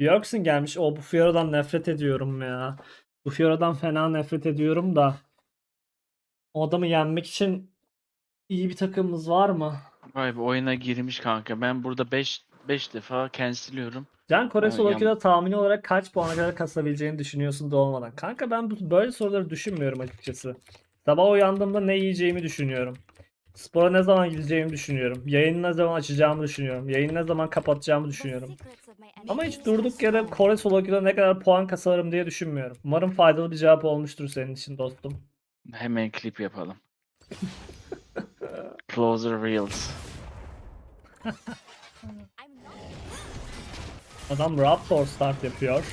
Björksen gelmiş. O bu Fiora'dan nefret ediyorum ya. Bu Fiora'dan fena nefret ediyorum da. O adamı yenmek için iyi bir takımımız var mı? Vay be oyuna girmiş kanka. Ben burada 5 5 defa cancel'liyorum. Can Kore Ha, Solokya'da tahmini olarak kaç puana kadar kasabileceğini düşünüyorsun doğmadan? Kanka ben böyle soruları düşünmüyorum açıkçası. Sabah uyandığımda ne yiyeceğimi düşünüyorum. Spora ne zaman gideceğimi düşünüyorum. Yayını ne zaman açacağımı düşünüyorum. Yayını ne zaman kapatacağımı düşünüyorum. Ama hiç durduk yere Kore Solokya'da ne kadar puan kasarım diye düşünmüyorum. Umarım faydalı bir cevap olmuştur senin için dostum. Hemen klip yapalım. Closer Reels. Adam Raptor start yapıyor.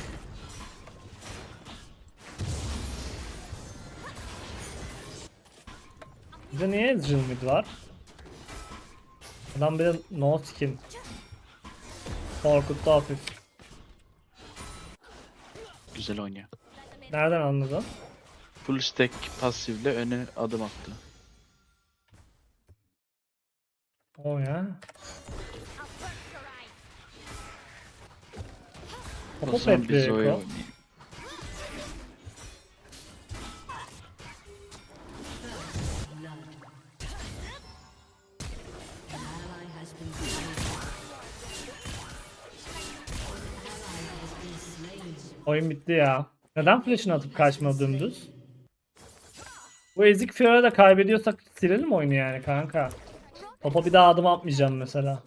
Bizde niye Ezreal mid var? Adam bir de no skin. Korkuttu hafif. Güzel oynuyor. Nereden anladın? Full stack pasifle öne adım attı. O ya. O Topu zaman biz bekliyor o Oyun bitti ya. Neden flash'ını atıp kaçma dümdüz? Bu ezik Fiora da kaybediyorsak silelim oyunu yani kanka. Topa bir daha adım atmayacağım mesela.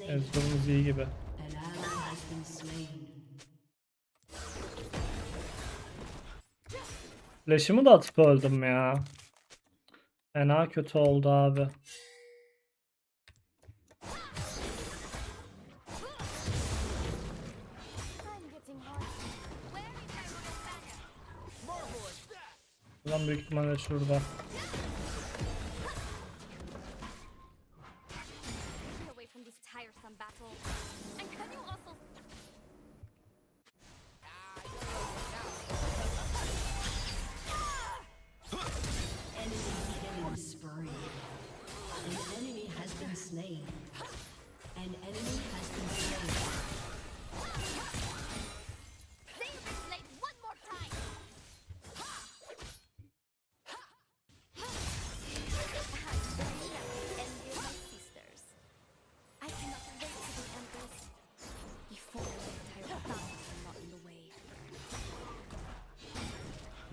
Ezreal'ımız iyi gibi. Flash'ımı da atıp öldüm ya. Fena kötü oldu abi. Ulan büyük ihtimalle şurada.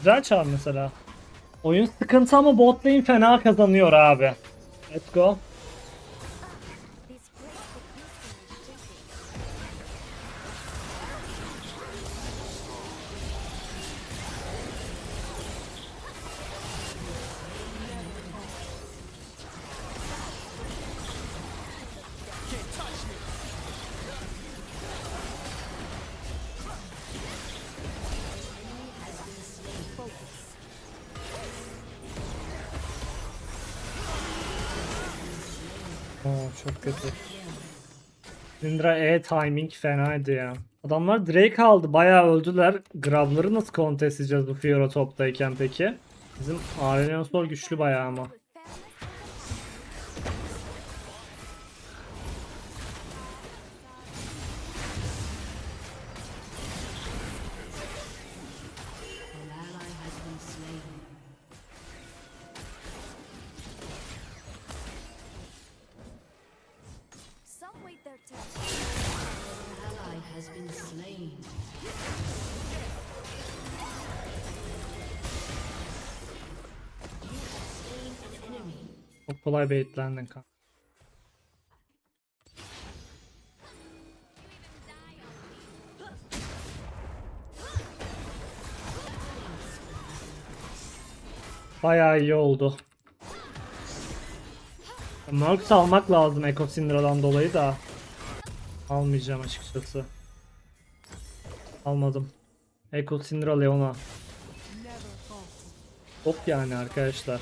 Güzel çağır mesela. Oyun sıkıntı ama bot lane fena kazanıyor abi. Let's go. Oo, çok kötü. Syndra E timing fenaydı ya. Adamlar Drake aldı. Bayağı öldüler. Grabları nasıl contest edeceğiz bu Fiora toptayken peki? Bizim Aurelion Sol güçlü bayağı ama. Çok kolay baitlendin kanka. Bayağı iyi oldu. Mercs almak lazım Echo Syndra'dan dolayı da. Almayacağım açıkçası. Almadım. Echo Syndra Leona. Top yani arkadaşlar.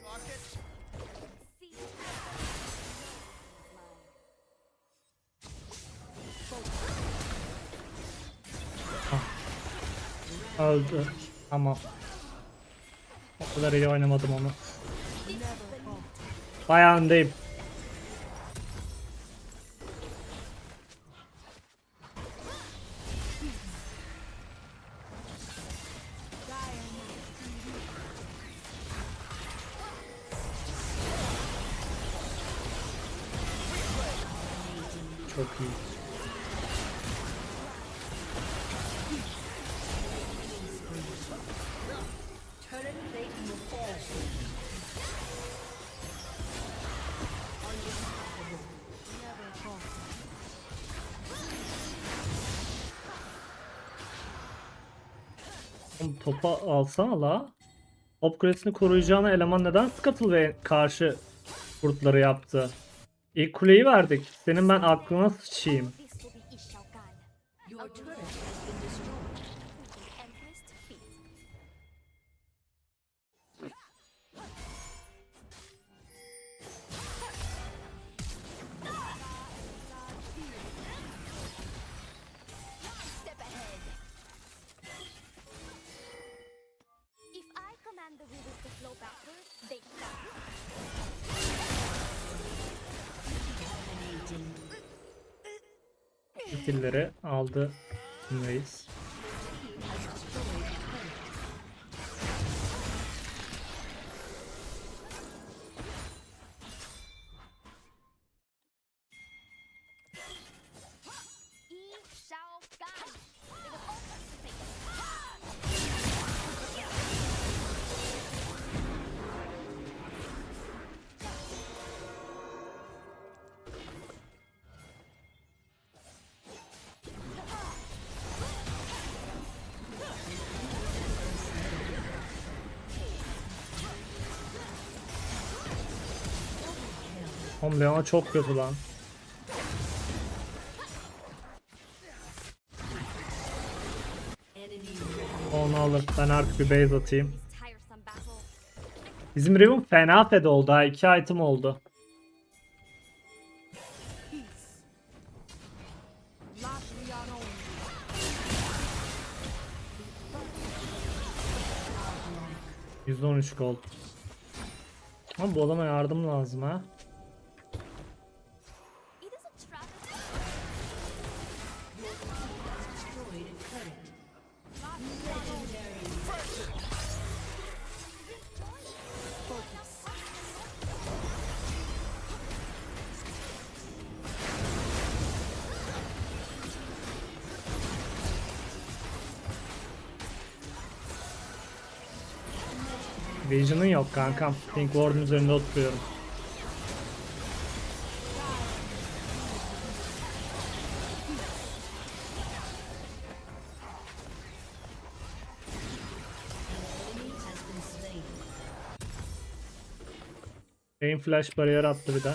Öldü. Tamam. O kadar iyi oynamadım onu. Bayağı öndeyim. Oğlum topa alsana la. Top kulesini koruyacağına eleman neden Scuttle ve karşı kurtları yaptı? İlk kuleyi verdik. Senin ben aklına sıçayım. Skill'leri aldı Reis. Oğlum Leona çok kötü lan. Onu alır. Ben artık bir base atayım. Bizim Riven fena fed oldu ha. iki item oldu. %13 gold. Ama bu adama yardım lazım ha. Vision'ın yok kankam. Pink Ward'un üzerinde oturuyorum. Beyin flash bariyer attı bir de.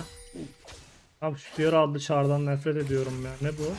Abi şu diğer adlı çardan nefret ediyorum ya. Ne bu?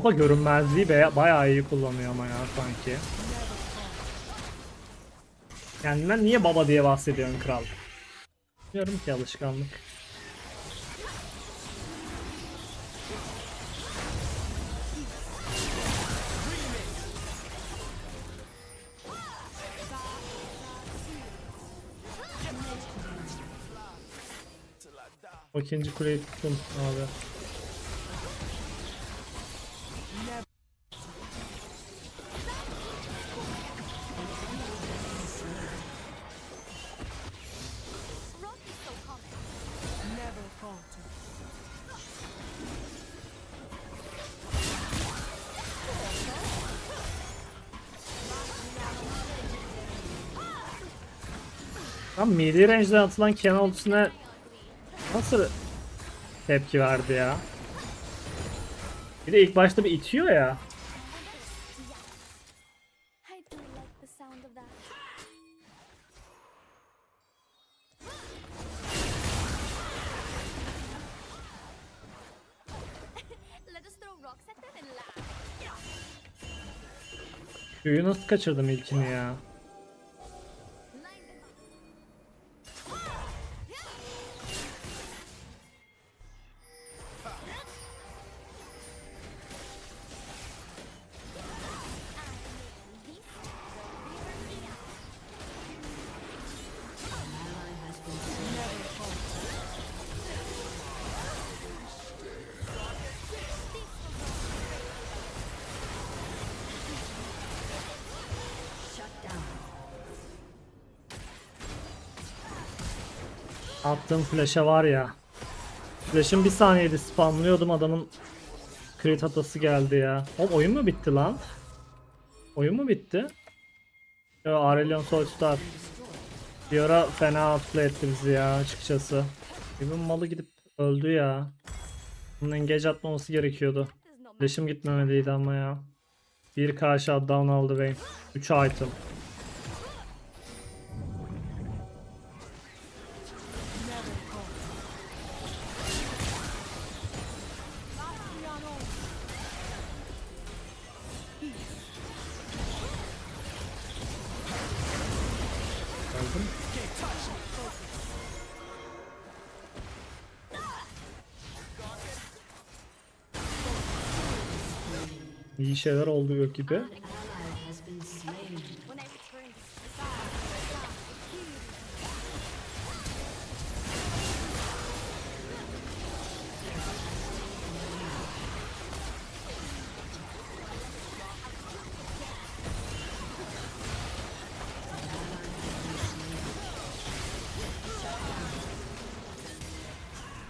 Baba görünmezliği be bayağı iyi kullanıyor ama ya sanki. Kendinden niye baba diye bahsediyorsun kral? Diyorum ki alışkanlık. O ikinci kuleyi tuttum abi. Lan midi range'den atılan Kenan ultisine nasıl tepki verdi ya? Bir de ilk başta bir itiyor ya. Q'yu nasıl kaçırdım ilkini ya? Attığım flash'a var ya. Flash'ın bir saniyede spamlıyordum adamın crit hatası geldi ya. Oğlum oyun mu bitti lan? Oyun mu bitti? Yo Aurelion Solstar. Bir ara fena outplay etti bizi ya açıkçası. Evin malı gidip öldü ya. Bunun engage atmaması gerekiyordu. Flash'ım gitmemeliydi ama ya. Bir karşı down aldı Vayne. 3 item. İyi şeyler oluyor gibi.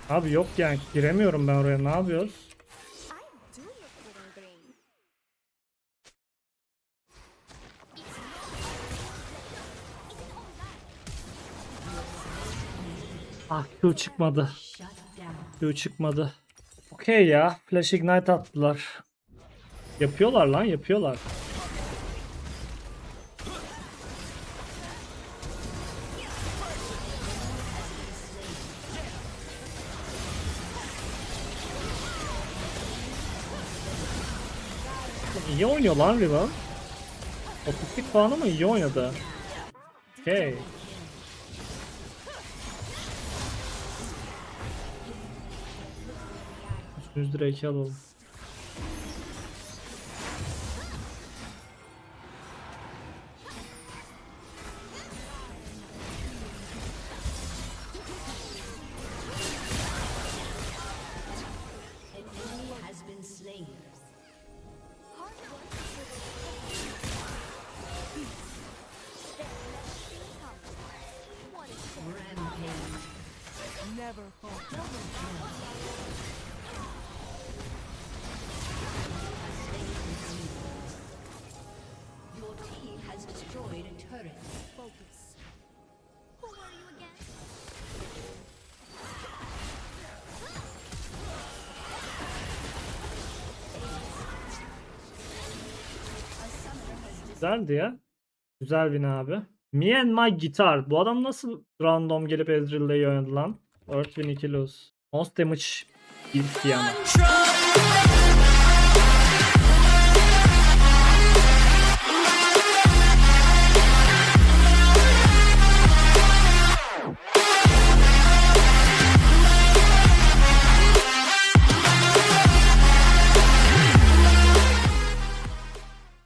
Abi yok yani giremiyorum ben oraya ne yapıyoruz? Ah Q çıkmadı. Q çıkmadı. Okey ya. Flash Ignite attılar. Yapıyorlar lan yapıyorlar. İyi oynuyor lan Riven. Otistik falan ama iyi oynadı. Okey. Üstümüz direkt alalım. An enemy Güzeldi ya. Güzel win abi. Me and my guitar. Bu adam nasıl random gelip Ezreal'da oynadı lan? Earth win 2 lose. Most damage yana. Try